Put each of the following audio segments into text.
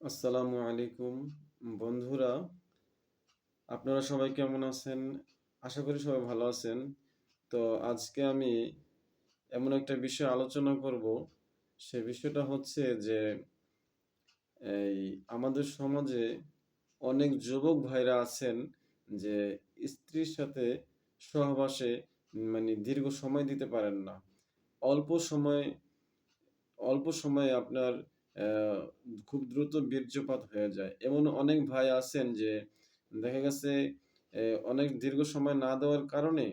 আসসালামু আলাইকুম। বন্ধুরা, আপনারা সবাই কেমন আছেন? আশা করি সবাই ভালো আছেন। তো আজকে আমি এমন একটা বিষয় আলোচনা করব। সে বিষয়টা হচ্ছে যে, এই আমাদের সমাজে অনেক যুবক ভাইরা আছেন যে, স্ত্রীর সাথে সহবাসে মানে দীর্ঘ সময় দিতে পারেন না। অল্প সময়, অল্প সময়ে আপনার খুব দ্রুত বীর্যপাত হয়ে যায়। এমন অনেক ভাই আছেন যে, দেখা গেছে অনেক দীর্ঘ সময় না দেওয়ার কারণে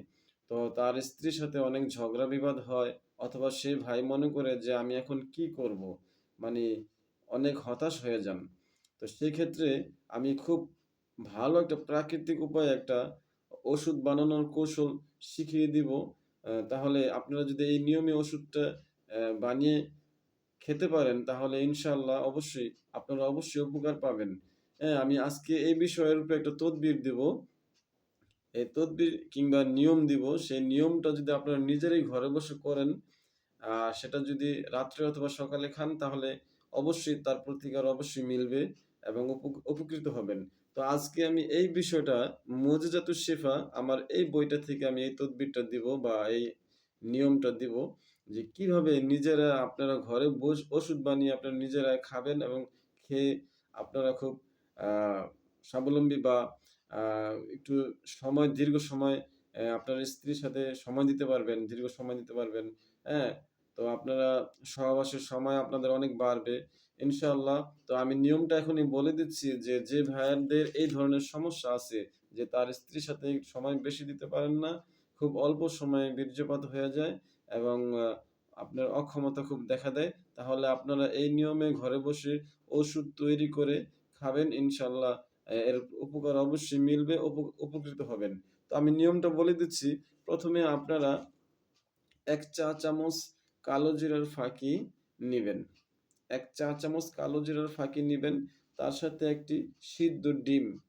তো তার স্ত্রীর সাথে অনেক ঝগড়া বিবাদ হয়, অথবা সে ভাই মনে করে যে, আমি এখন কি করব? মানে অনেক হতাশ হয়ে যান। তো সেই ক্ষেত্রে আমি খুব ভালো একটা প্রাকৃতিক উপায়ে একটা ওষুধ বানানোর কৌশল শিখিয়ে দিব। তাহলে আপনারা যদি এই নিয়মে ওষুধটা বানিয়ে খেতে পারেন, তাহলে ইনশাল্লাহ অবশ্যই আপনারা অবশ্যই উপকার পাবেন। হ্যাঁ আমি আজকে এই বিষয়ের উপরে একটা তদবির দেব। এই তদবির কিংবা নিয়ম দিব। সেই নিয়মটা যদি আপনারা নিজেরাই ঘরে বসে করেন সেটা যদি রাত্রে অথবা সকালে খান, তাহলে অবশ্যই তার প্রতিকার অবশ্যই মিলবে এবং উপকৃত হবেন। তো আজকে আমি এই বিষয়টা মজিজাতুর শেফা আমার এই বইটা থেকে আমি এই তদবিরটা দিব বা এই নিয়মটা দিব যে কীভাবে নিজেরা আপনারা ঘরে বস, ওষুধ বানিয়ে আপনারা নিজেরা খাবেন এবং খেয়ে আপনারা খুব স্বাবলম্বী বা একটু সময়, দীর্ঘ সময় আপনার স্ত্রীর সাথে সময় দিতে পারবেন, দীর্ঘ সময় দিতে পারবেন হ্যাঁ? তো আপনারা সহবাসের সময় আপনাদের অনেক বাড়বে ইনশাল্লাহ তো আমি নিয়মটা এখনই বলে দিচ্ছি যে যে ভাইয়াদের এই ধরনের সমস্যা আছে, যে তার স্ত্রীর সাথে সময় বেশি দিতে পারেন না খুব অল্প সময়ে বীর্যপাত হয়ে যায় এবং আপনার অক্ষমতা খুব দেখা দেয়। তাহলে আপনারা এই নিয়মে ঘরে বসে ওষুধ তৈরি করে খাবেন। ইনশাল্লাহ এর উপকার অবশ্যই মিলবে, উপ- উপকৃত হবেন। তো আমি নিয়মটা বলে দিচ্ছি। প্রথমে আপনারা এক চা চামচ কালো জিরার ফাঁকি নেবেন। এক চা চামচ কালো জিরার ফাঁকি নেবেন। তার সাথে একটি সিদ্ধ ডিম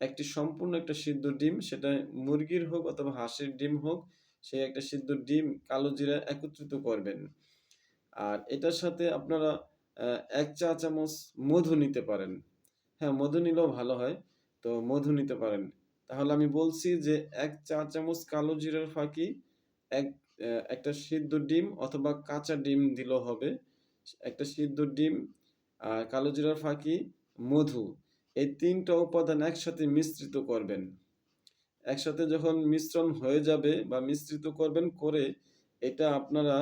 একটি সম্পূর্ণ একটা সিদ্ধ ডিম, সেটা মুরগির হোক অথবা হাঁসের ডিম হোক, সেই একটা সিদ্ধ ডিম কালো জিরা একত্রিত করবেন। আর এটার সাথে আপনারা এক চা চামচ মধু নিতে পারেন। হ্যাঁ মধু নিলেও ভালো হয়, তো মধু নিতে পারেন। তাহলে আমি বলছি যে এক চা চামচ কালো জিরার ফাঁকি, এক একটা সিদ্ধ ডিম অথবা কাঁচা ডিম দিলেও হবে। একটা সিদ্ধ ডিম আর কালো জিরার ফাঁকি মধু। এই তিনটা উপাদান একসাথে মিশ্রিত করবেন। একসাথে যখন মিশ্রণ হয়ে যাবে বা মিশ্রিত করবেন করে এটা আপনারা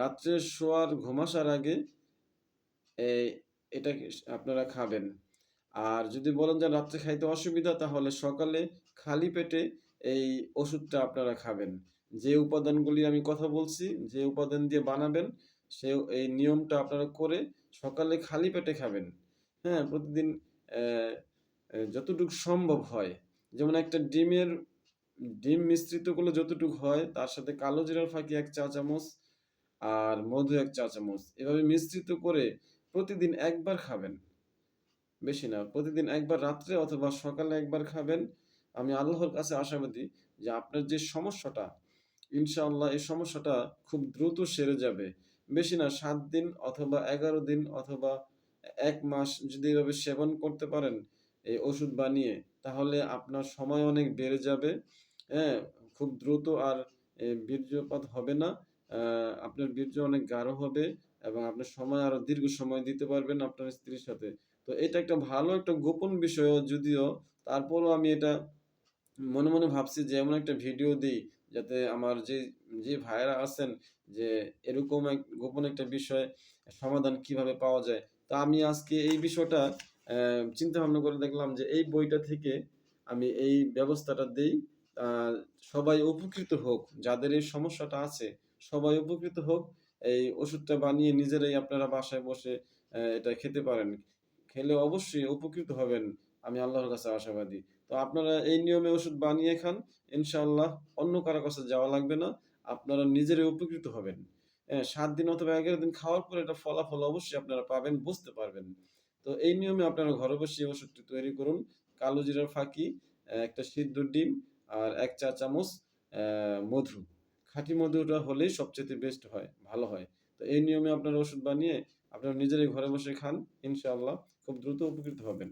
রাত্রে শোয়ার, ঘুমাসার আগে এটা আপনারা খাবেন। আর যদি বলেন যে রাত্রে খাইতে অসুবিধা, তাহলে সকালে খালি পেটে এই ওষুধটা আপনারা খাবেন। যে উপাদানগুলি আমি কথা বলছি, যে উপাদান দিয়ে বানাবেন, সে, এই নিয়মটা আপনারা করে সকালে খালি পেটে খাবেন। হ্যাঁ প্রতিদিন যতটুকু সম্ভব হয়। যেমন একটা ডিমের, ডিম মিশ্রিত করলে যতটুকু হয়, তার সাথে কালো জিরার ফাঁকি এক চা চামচ আর মধু এক চা চামচ। এভাবে মিশ্রিত করে প্রতিদিন একবার খাবেন। বেশি না, প্রতিদিন একবার রাত্রে অথবা সকালে একবার খাবেন। আমি আল্লাহর কাছে আশাবাদী যে আপনার যে সমস্যাটা, ইনশাআল্লাহ এই সমস্যাটা খুব দ্রুত সেরে যাবে। বেশি না, সাত দিন অথবা এগারো দিন অথবা এক মাস যদি এভাবে সেবন করতে পারেন এই ওষুধ বানিয়ে, তাহলে আপনার সময় অনেক বেড়ে যাবে। হ্যাঁ খুব দ্রুত আর বীর্যপাত হবে না। আপনার বীর্য অনেক গাঢ় হবে এবং আপনার সময় আরও দীর্ঘ সময় দিতে পারবেন আপনার স্ত্রীর সাথে। তো এটা একটা ভালো একটা গোপন বিষয় যদিও, তারপরও আমি এটা মনে মনে ভাবছি যে এমন একটা ভিডিও দিই যাতে আমার যে যে ভাইয়েরা আছেন যে এরকম এক গোপন একটা বিষয় সমাধান কীভাবে পাওয়া যায় তা আমি আজকে এই বিষয়টা চিন্তা ভাবনা করে দেখলাম যে এই বইটা থেকে আমি এই ব্যবস্থাটা দেই। সবাই উপকৃত হোক, যাদের এই সমস্যাটা আছে, সবাই উপকৃত হোক। এই ওষুধটা বানিয়ে নিজেরাই আপনারা বাসায় বসে এটা খেতে পারেন। খেলে অবশ্যই উপকৃত হবেন। আমি আল্লাহর কাছে আশাবাদী। তো আপনারা এই নিয়মে ওষুধ বানিয়ে খান। ইনশাআল্লাহ অন্য কারও কাছে যাওয়া লাগবে না। আপনারা নিজেরাই উপকৃত হবেন। সাত দিন অথবা এগারো দিন খাওয়ার পরে এটা ফলাফল অবশ্যই আপনারা পাবেন, বুঝতে পারবেন। তো এই নিয়মে আপনারা ঘরে বসে এই ওষুধটি তৈরি করুন। কালো জিরার ফাঁকি একটা সিদ্ধ ডিম আর এক চা চামচ মধু। খাঁটি মধুটা হলেই সবচেয়ে বেস্ট হয়, ভালো হয়। তো এই নিয়মে আপনারা ওষুধ বানিয়ে আপনারা নিজেরাই ঘরে বসে খান, ইনশাআল্লাহ। খুব দ্রুত উপকৃত হবেন।